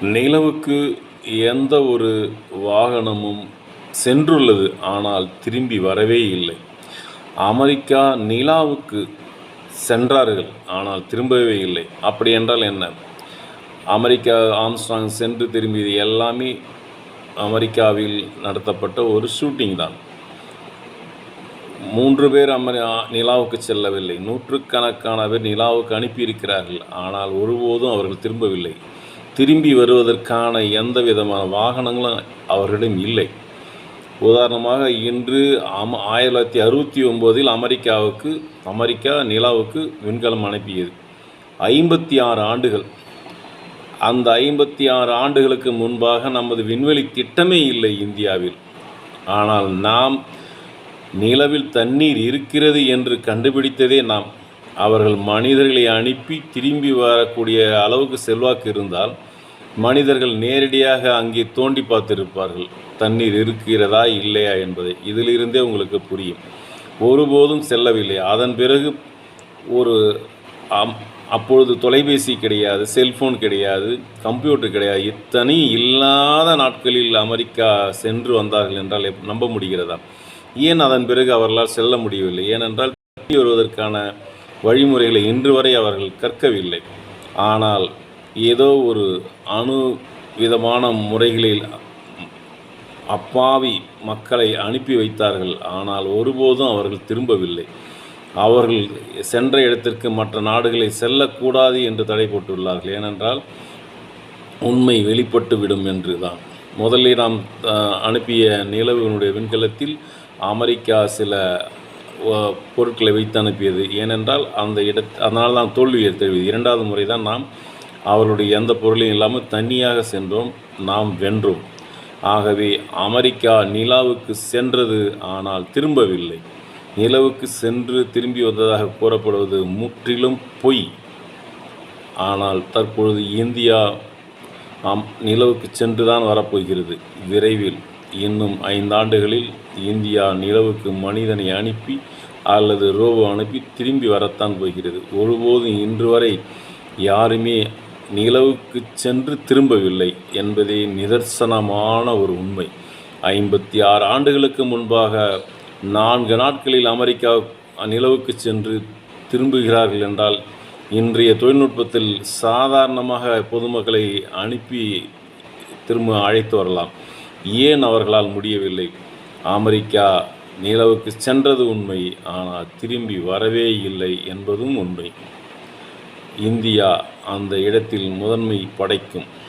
நிலவுக்கு எந்த ஒரு வாகனமும் சென்றுள்ளது. ஆனால் திரும்பி வரவே இல்லை. அமெரிக்கா நிலாவுக்கு சென்றார்கள். ஆனால் திரும்பவே இல்லை. அப்படி என்றால் என்ன? அமெரிக்கா ஆம்ஸ்ட்ராங் சென்று திரும்பியது எல்லாமே அமெரிக்காவில் நடத்தப்பட்ட ஒரு ஷூட்டிங் தான். மூன்று பேர் அமெரி நிலாவுக்கு செல்லவில்லை. நூற்றுக்கணக்கான பேர் நிலாவுக்கு அனுப்பியிருக்கிறார்கள். ஆனால் ஒருபோதும் அவர்கள் திரும்பவில்லை. திரும்பி வருவதற்கான எந்த விதமான வாகனங்களும் அவர்களிடம் இல்லை. உதாரணமாக இன்று அம் ஆயிரத்தி தொள்ளாயிரத்தி அறுபத்தி ஒம்போதில் அமெரிக்காவுக்கு அமெரிக்கா நிலாவுக்கு விண்கலம் அனுப்பியது. ஐம்பத்தி ஆறு ஆண்டுகள். அந்த ஐம்பத்தி ஆறு ஆண்டுகளுக்கு முன்பாக நமது விண்வெளி திட்டமே இல்லை இந்தியாவில். ஆனால் நாம் நிலவில் தண்ணீர் இருக்கிறது என்று கண்டுபிடித்ததே நாம். அவர்கள் மனிதர்களை அனுப்பி திரும்பி வரக்கூடிய அளவுக்கு செல்வாக்கு இருந்தால் மனிதர்கள் நேரடியாக அங்கே தோண்டி பார்த்திருப்பார்கள். தண்ணீர் இருக்கிறதா இல்லையா? என்பதை. இதிலிருந்தே உங்களுக்கு புரியும். ஒருபோதும் செல்லவில்லை. அதன் பிறகு ஒரு அம் அப்பொழுது தொலைபேசி கிடையாது செல்ஃபோன் கிடையாது கம்ப்யூட்டர் கிடையாது. இத்தனை இல்லாத நாட்களில் அமெரிக்கா சென்று வந்தார்கள் என்றால் நம்ப முடிகிறதா? ஏன் அதன் பிறகு அவர்களால் செல்ல முடியவில்லை? ஏனென்றால் திரும்பி வருவதற்கான வழிமுறைகளை இன்று வரை அவர்கள் கற்கவில்லை. ஆனால் ஏதோ ஒரு அணு விதமான முறைகளில் அப்பாவி மக்களை அனுப்பி வைத்தார்கள். ஆனால் ஒருபோதும் அவர்கள் திரும்பவில்லை. அவர்கள் சென்ற இடத்திற்கு மற்ற நாடுகளை செல்லக்கூடாது என்று தடை போட்டுள்ளார்கள். ஏனென்றால் உண்மை வெளிப்பட்டு விடும் என்று தான் முதலில் நாம் அனுப்பிய நிலவினுடைய விண்கலத்தில் அமெரிக்கா சில பொருட்களை வைத்து அனுப்பியது. ஏனென்றால் அந்த இட அதனால் தான் தோல்வி ஏற்படுவது இரண்டாவது முறை தான் நாம் அவர்களுடைய எந்த பொருளையும் இல்லாமல் தனியாக சென்றோம் நாம் வென்றோம். ஆகவே அமெரிக்கா நிலாவுக்கு சென்றது ஆனால் திரும்பவில்லை. நிலவுக்கு சென்று திரும்பி வந்ததாக கூறப்படுவது முற்றிலும் பொய். ஆனால் தற்பொழுது இந்தியா நிலவுக்கு சென்று தான் வரப்போகிறது. விரைவில் இன்னும் ஐந்தாண்டுகளில் இந்தியா நிலவுக்கு மனிதனை அனுப்பி அல்லது ரோபோ அனுப்பி திரும்பி வரத்தான் போகிறது. ஒருபோதும் இன்று வரை யாருமே நிலவுக்கு சென்று திரும்பவில்லை என்பதே நிதர்சனமான ஒரு உண்மை. ஐம்பத்தி ஆறு ஆண்டுகளுக்கு முன்பாக நான்கு நாட்களில் அமெரிக்கா நிலவுக்கு சென்று திரும்புகிறார்கள் என்றால் இன்றைய தொழில்நுட்பத்தில் சாதாரணமாக பொதுமக்களை அனுப்பி திரும்ப அழைத்து வரலாம். ஏன் அவர்களால் முடியவில்லை? அமெரிக்கா நிலவுக்கு சென்றது உண்மை ஆனால் திரும்பி வரவே இல்லை என்பதும் உண்மை. இந்தியா அந்த இடத்தில் முதன்மை படைக்கும்.